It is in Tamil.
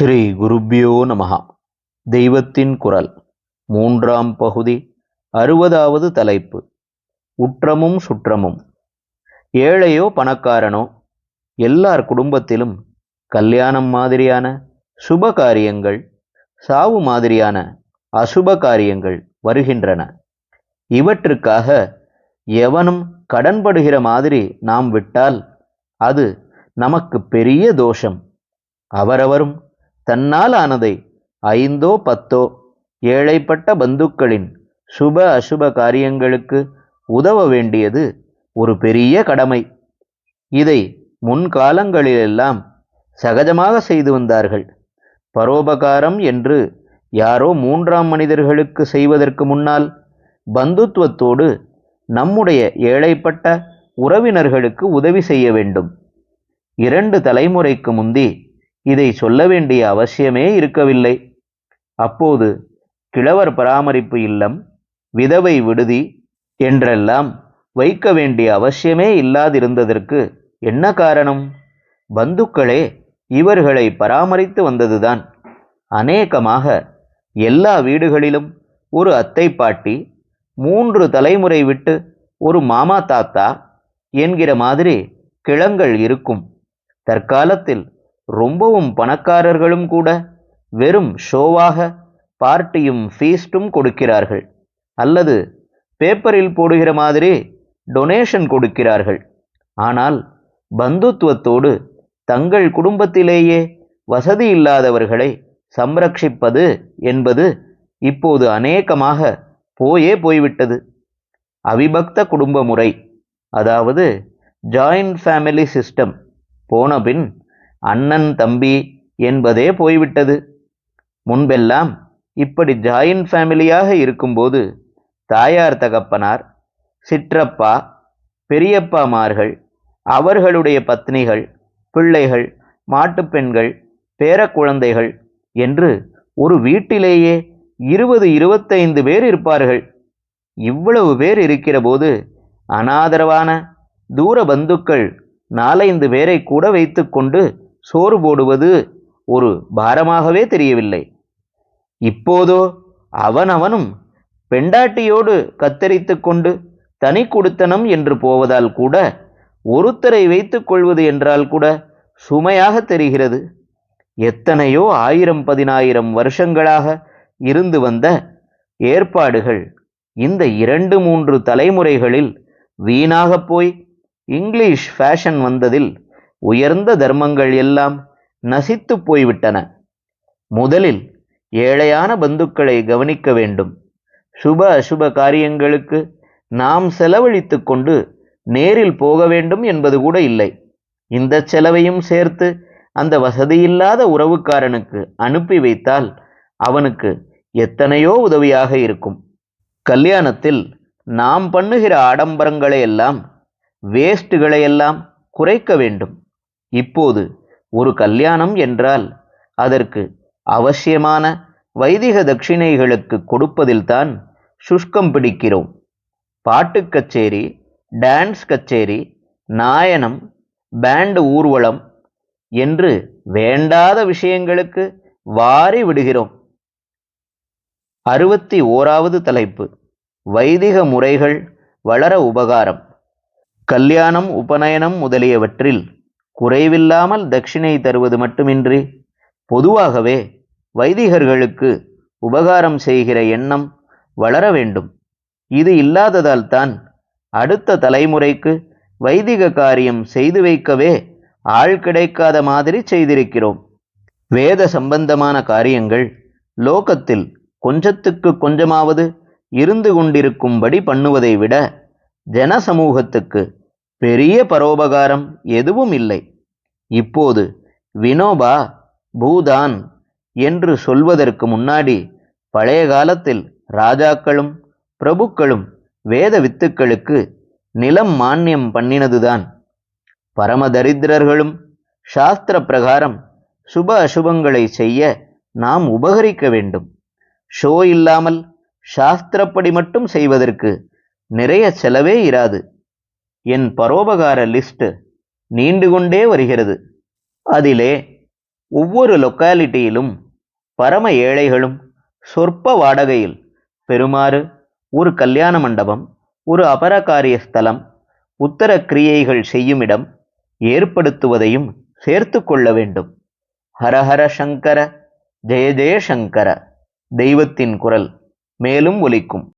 ஸ்ரீ குருப்பியோ நமகா தெய்வத்தின் குரல். மூன்றாம் பகுதி. அறுபதாவது தலைப்பு. உற்றமும் சுற்றமும். ஏழையோ பணக்காரனோ எல்லார் குடும்பத்திலும் கல்யாணம் மாதிரியான சுப காரியங்கள் சாவு மாதிரியான அசுப காரியங்கள் வருகின்றன. இவற்றுக்காக எவனும் கடன்படுகிற மாதிரி நாம் விட்டால் அது நமக்கு பெரிய தோஷம். அவரவரும் தன்னால் ஆனதை ஐந்தோ பத்தோ ஏழைப்பட்ட பந்துக்களின் சுப அசுப காரியங்களுக்கு உதவ வேண்டியது ஒரு பெரிய கடமை. இதை முன்காலங்களிலெல்லாம் சகஜமாக செய்து வந்தார்கள். பரோபகாரம் என்று யாரோ மூன்றாம் மனிதர்களுக்கு செய்வதற்கு முன்னால் பந்துத்துவத்தோடு நம்முடைய ஏழைப்பட்ட உறவினர்களுக்கு உதவி செய்ய வேண்டும். இரண்டு தலைமுறைக்கு முந்தி இதை சொல்ல வேண்டிய அவசியமே இருக்கவில்லை. அப்போது கிழவர் பராமரிப்பு இல்லம் விதவை விடுதி என்றெல்லாம் வைக்க வேண்டிய அவசியமே இல்லாதிருந்ததற்கு என்ன காரணம்? பந்துக்களே இவர்களை பராமரித்து வந்ததுதான். அநேகமாக எல்லா வீடுகளிலும் ஒரு அத்தை பாட்டி மூன்று தலைமுறை விட்டு ஒரு மாமா தாத்தா என்கிற மாதிரி கிழங்கள் இருக்கும். தற்காலத்தில் ரொம்பவும் பணக்காரர்களும் கூட வெறும் ஷோவாக பார்ட்டியும் ஃபீஸ்டும் கொடுக்கிறார்கள். அல்லது பேப்பரில் போடுகிற மாதிரி டொனேஷன் கொடுக்கிறார்கள். ஆனால் பந்துத்துவத்தோடு தங்கள் குடும்பத்திலேயே வசதி இல்லாதவர்களை சம்ரட்சிப்பது என்பது இப்போது அநேகமாக போயே போய்விட்டது. அவிபக்த குடும்ப முறை அதாவது ஜாயின்ட் ஃபேமிலி சிஸ்டம் போனபின் அண்ணன் தம்பி என்பதே போய்விட்டது. முன்பெல்லாம் இப்படி ஜாயின்ட் ஃபேமிலியாக இருக்கும்போது தாயார் தகப்பனார் சிற்றப்பா பெரியப்பாமார்கள் அவர்களுடைய பத்னிகள் பிள்ளைகள் மாட்டுப்பெண்கள் பேரக்குழந்தைகள் என்று ஒரு வீட்டிலேயே இருபது இருபத்தைந்து பேர் இருப்பார்கள். இவ்வளவு பேர் இருக்கிறபோது அனாதரவான தூர பந்துக்கள் நாலைந்து பேரை கூட வைத்துக்கொண்டு சோறு போடுவது ஒரு பாரமாகவே தெரியவில்லை. இப்போதோ அவனவனும் பெண்டாட்டியோடு கத்தரித்து கொண்டு தனி கொடுத்தனம் என்று போவதால் கூட ஒருத்தரை வைத்துக் கொள்வது என்றால் கூட சுமையாக தெரிகிறது. எத்தனையோ ஆயிரம் பதினாயிரம் வருஷங்களாக இருந்து வந்த ஏற்பாடுகள் இந்த இரண்டு மூன்று தலைமுறைகளில் வீணாகப் போய் இங்கிலீஷ் ஃபேஷன் வந்ததில் உயர்ந்த தர்மங்கள் எல்லாம் நசித்து போய்விட்டன. முதலில் ஏழையான பந்துக்களை கவனிக்க வேண்டும். சுப அசுப காரியங்களுக்கு நாம் செலவழித்து கொண்டு நேரில் போக வேண்டும் என்பது கூட இல்லை. இந்த செலவையும் சேர்த்து அந்த வசதியில்லாத உறவுக்காரனுக்கு அனுப்பி வைத்தால் அவனுக்கு எத்தனையோ உதவியாக இருக்கும். கல்யாணத்தில் நாம் பண்ணுகிற ஆடம்பரங்களை எல்லாம் வேஸ்ட்டுகளை எல்லாம் குறைக்க வேண்டும். இப்போது ஒரு கல்யாணம் என்றால் அதற்கு அவசியமான வைதிக தட்சிணைகளுக்கு கொடுப்பதில்தான் சுஷ்கம் பிடிக்கிறோம். பாட்டு கச்சேரி டான்ஸ் கச்சேரி நாயனம் பேண்டு ஊர்வலம் என்று வேண்டாத விஷயங்களுக்கு வாரி விடுகிறோம். அறுபத்தி ஓராவது தலைப்பு. வைதிக முறைகள் வளர உபகாரம். கல்யாணம் உபநயனம் முதலியவற்றில் குறைவில்லாமல் தட்சிணை தருவது மட்டுமின்றி பொதுவாகவே வைதிகர்களுக்கு உபகாரம் செய்கிற எண்ணம் வளர வேண்டும். இது இல்லாததால் தான் அடுத்த தலைமுறைக்கு வைதிக காரியம் செய்து வைக்கவே ஆள் கிடைக்காத மாதிரி செய்திருக்கிறோம். வேத சம்பந்தமான காரியங்கள் லோகத்தில் கொஞ்சத்துக்கு கொஞ்சமாவது இருந்து கொண்டிருக்கும்படி பண்ணுவதை விட ஜன சமூகத்துக்கு பெரிய பரோபகாரம் எதுவும் இல்லை. இப்போது வினோபா பூதான் என்று சொல்வதற்கு முன்னாடி பழைய காலத்தில் ராஜாக்களும் பிரபுக்களும் வேத வித்துக்களுக்கு நிலம் மானியம் பண்ணினதுதான். பரமதரித்திரர்களும் சாஸ்திர பிரகாரம் சுப அசுபங்களை செய்ய நாம் உபகரிக்க வேண்டும். ஷோ இல்லாமல் சாஸ்திரப்படி மட்டும் செய்வதற்கு நிறைய செலவே இராது. என் பரோபகார லிஸ்ட் நீண்டு கொண்டே வருகிறது. அதிலே ஒவ்வொரு லொக்காலிட்டியிலும் பரம ஏழைகளும் சொற்ப வாடகையில் பெறுமாறு ஒரு கல்யாண மண்டபம் ஒரு அபரகாரிய ஸ்தலம் உத்தர கிரியைகள் செய்யுமிடம் ஏற்படுத்துவதையும் சேர்த்து கொள்ள வேண்டும். ஹரஹர சங்கர ஜெய ஜெய சங்கர தெய்வத்தின் குரல் மேலும் ஒலிக்கும்.